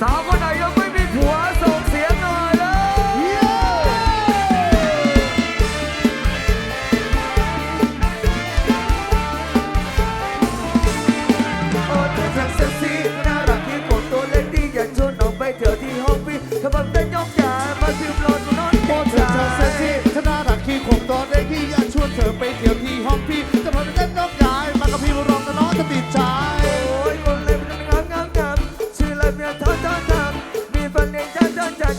騒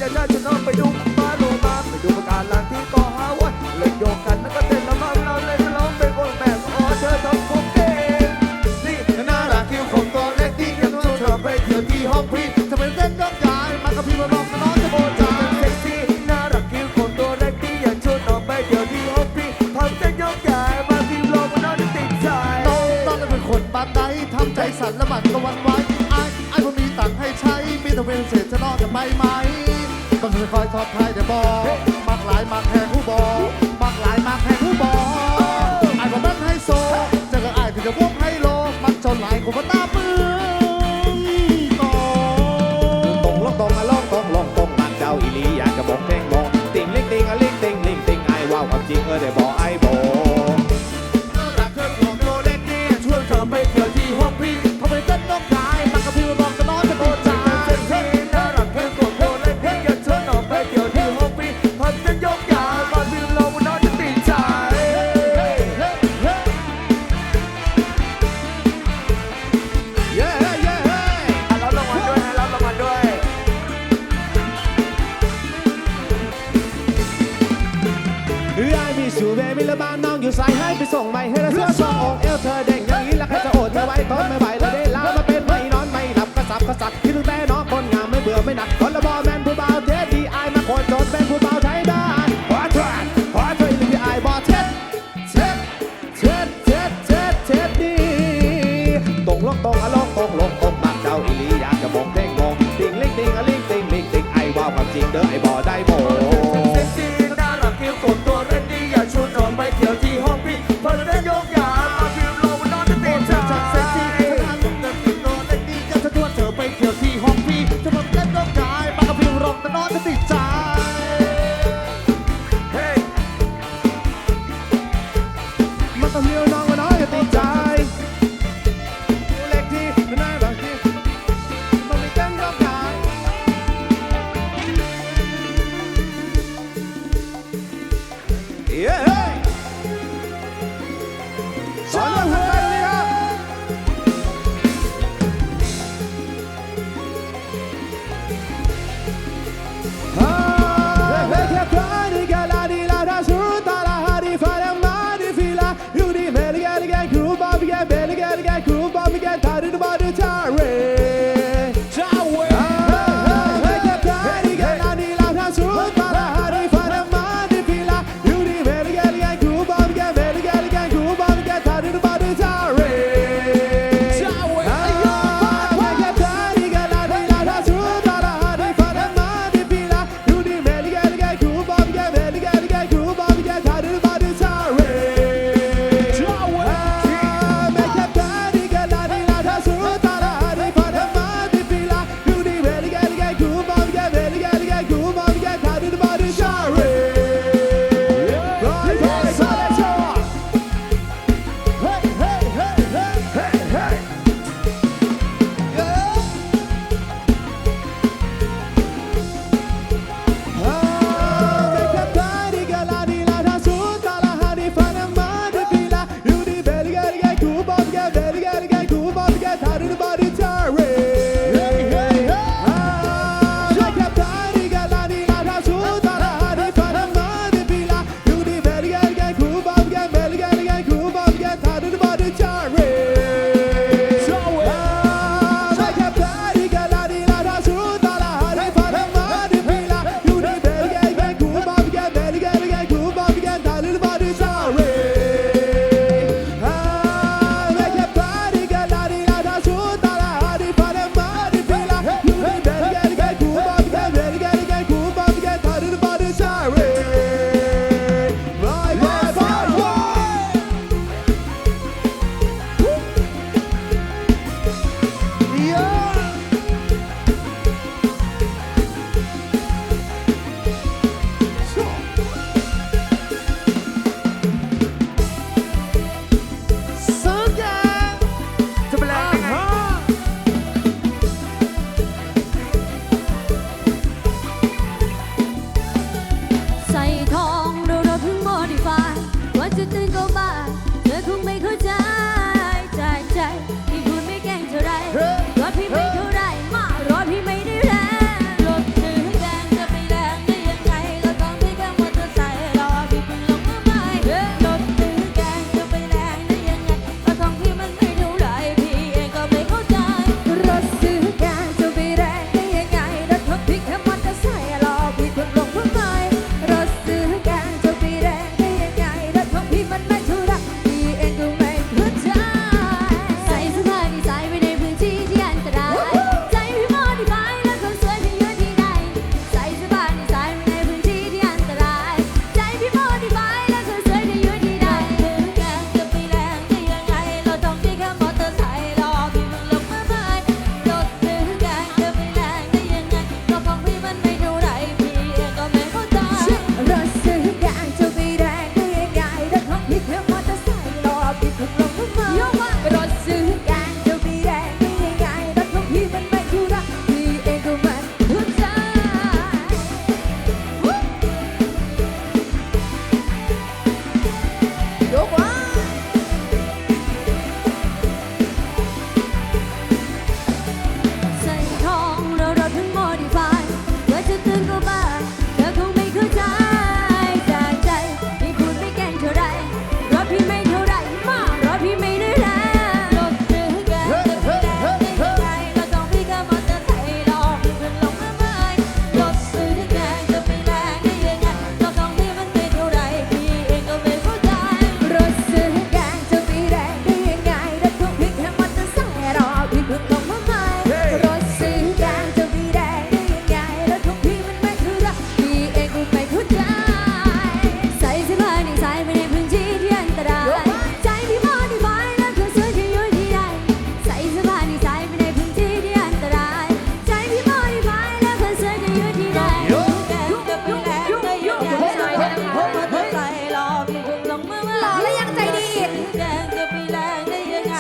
จะได้จะน้องไปดูมาโลมาไปดูประการลังที่ก่อหาวันเลยโยกกันแล้วก็เต้นละมั่งเราเลยจะร้องเป็นวงแม่ขอเธอทำคงเก่งนี่น่ารักคิวของตัวแรกที่กำลังเธอไปเดี๋ยวที่ฮอปพี่ทำเป็นเส้นต้องการมากับพี่มาบอกน้องจะโบจานเซ็กซี่น่ารักคิวของตัวแรกที่อยากชวนน้องไปเดี๋ยวที่ฮอปพี่ทำเส้นยกใหญ่มาพี่รอมาน้องจะติดใจน้องต้องเป็นคนบ้านใดทำใจสั่นละหมันก็วันไว้ไอ้ไอ้ผมมีตังค์ให้ใช้มีแต่เวรเศษจะนอนจะไปไหม ต้องคอยสอบทายแต่บอมักหลายมักแหงผู้บอก Mary Lebanon. ติดใจ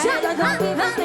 Shut up,